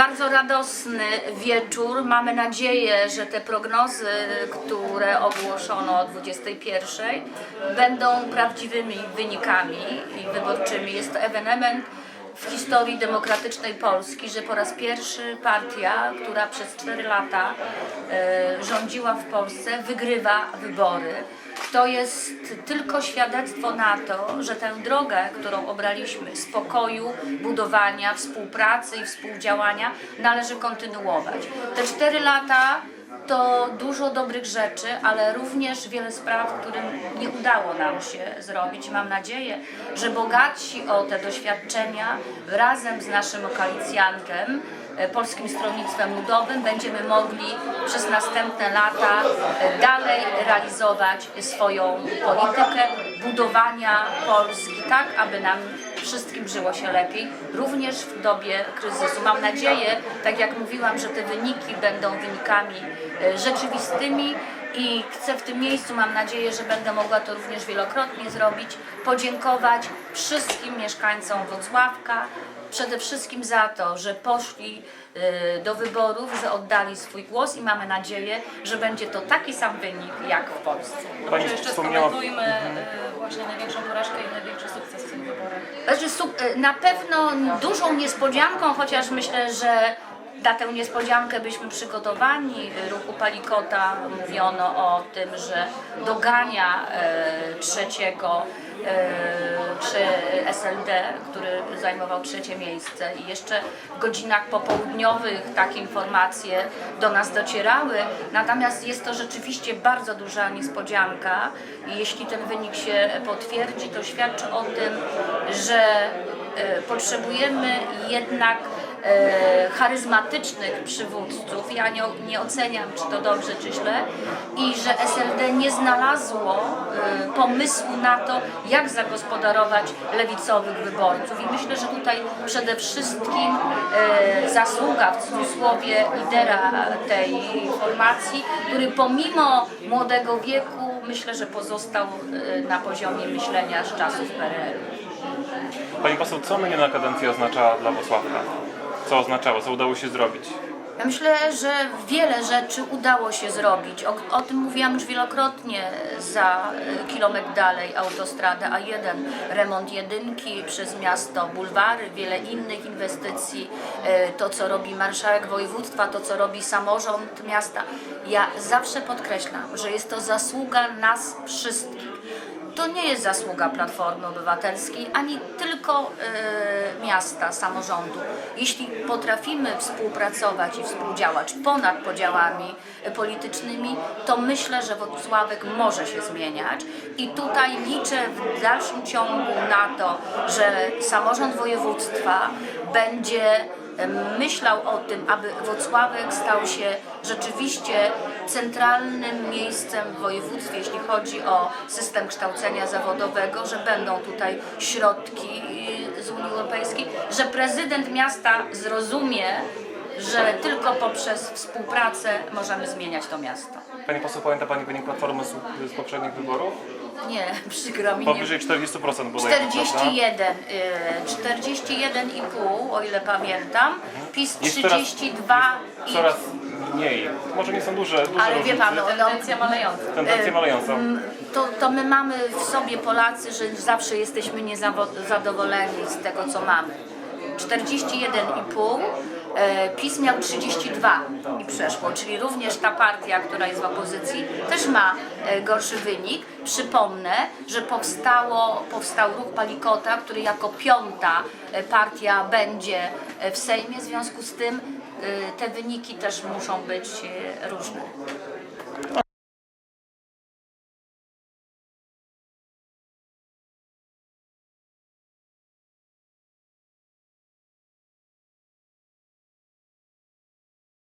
bardzo radosny wieczór. Mamy nadzieję, że te prognozy, które ogłoszono o 21, będą prawdziwymi wynikami wyborczymi. Jest to ewenement w historii demokratycznej Polski, że po raz pierwszy partia, która przez 4 lata e, rządziła w Polsce, wygrywa wybory. To jest tylko świadectwo na to, że tę drogę, którą obraliśmy, spokoju, budowania, współpracy i współdziałania, należy kontynuować. Te 4 lata to dużo dobrych rzeczy, ale również wiele spraw, którym nie udało nam się zrobić. Mam nadzieję, że bogaci o te doświadczenia razem z naszym koalicjantem, e, Polskim Stronnictwem Ludowym, będziemy mogli przez następne lata e, dalej realizować swoją politykę budowania Polski tak, aby nam wszystkim żyło się lepiej, również w dobie kryzysu. Mam nadzieję, tak jak mówiłam, że te wyniki będą wynikami e, rzeczywistymi i chcę w tym miejscu, mam nadzieję, że będę mogła to również wielokrotnie zrobić, podziękować wszystkim mieszkańcom Wrocławka, przede wszystkim za to, że poszli e, do wyborów, że oddali swój głos i mamy nadzieję, że będzie to taki sam wynik jak w Polsce. Pani Może jeszcze wspomniała, skomentujmy y, właśnie największą porażkę i największy sukces w wyborach. Znaczy, e, na pewno dużą niespodzianką, chociaż myślę, że na tę niespodziankę byliśmy przygotowani. Ruchu Palikota mówiono o tym, że dogania e, trzeciego e, czy SLD, który zajmował trzecie miejsce i jeszcze w godzinach popołudniowych takie informacje do nas docierały. Natomiast jest to rzeczywiście bardzo duża niespodzianka i jeśli ten wynik się potwierdzi, to świadczy o tym, że e, potrzebujemy jednak e, charyzmatycznych przywódców. Ja nie, nie oceniam, czy to dobrze, czy źle. I że SLD nie znalazło e, pomysłu na to, jak zagospodarować lewicowych wyborców. I myślę, że tutaj przede wszystkim e, zasługa w cudzysłowie lidera tej formacji, który pomimo młodego wieku myślę, że pozostał e, na poziomie myślenia z czasów PRL-u. Pani poseł, co miniona kadencja oznacza dla Wrocławka? Co oznaczało, co udało się zrobić? Ja myślę, że wiele rzeczy udało się zrobić. O, o tym mówiłam już wielokrotnie za y, kilometr dalej autostrada A1, remont jedynki przez miasto, bulwary, wiele innych inwestycji, y, to co robi marszałek województwa, to co robi samorząd miasta. Ja zawsze podkreślam, że jest to zasługa nas wszystkich. To nie jest zasługa Platformy Obywatelskiej, ani tylko e, miasta, samorządu. Jeśli potrafimy współpracować i współdziałać ponad podziałami e, politycznymi, to myślę, że Wrocławek może się zmieniać i tutaj liczę w dalszym ciągu na to, że samorząd województwa będzie myślał o tym, aby Wrocławek stał się rzeczywiście centralnym miejscem w województwie, jeśli chodzi o system kształcenia zawodowego, że będą tutaj środki y, z Unii Europejskiej, że prezydent miasta zrozumie, że tylko poprzez współpracę możemy zmieniać to miasto. Pani poseł, pamięta Pani wynik Platformy z, z poprzednich wyborów? Nie, przykro mi, nie, Powyżej 40% bodajże, prawda? 41, y, 41,5 o ile pamiętam, PiS Jest teraz- 32 i... Coraz mniej. Może nie są duże, duże Ale wie różnice. pan, no, Tendencja malejąca. Tendencje malejące. to, to my mamy w sobie Polacy, że zawsze jesteśmy niezadowoleni z tego, co mamy. 41,5, e, PiS miał 32 i przeszło, czyli również ta partia, która jest w opozycji, też ma e, gorszy wynik. Przypomnę, że powstało, powstał ruch Palikota, który jako piąta e, partia będzie e, w Sejmie, w związku z tym e, te wyniki też muszą być e, różne.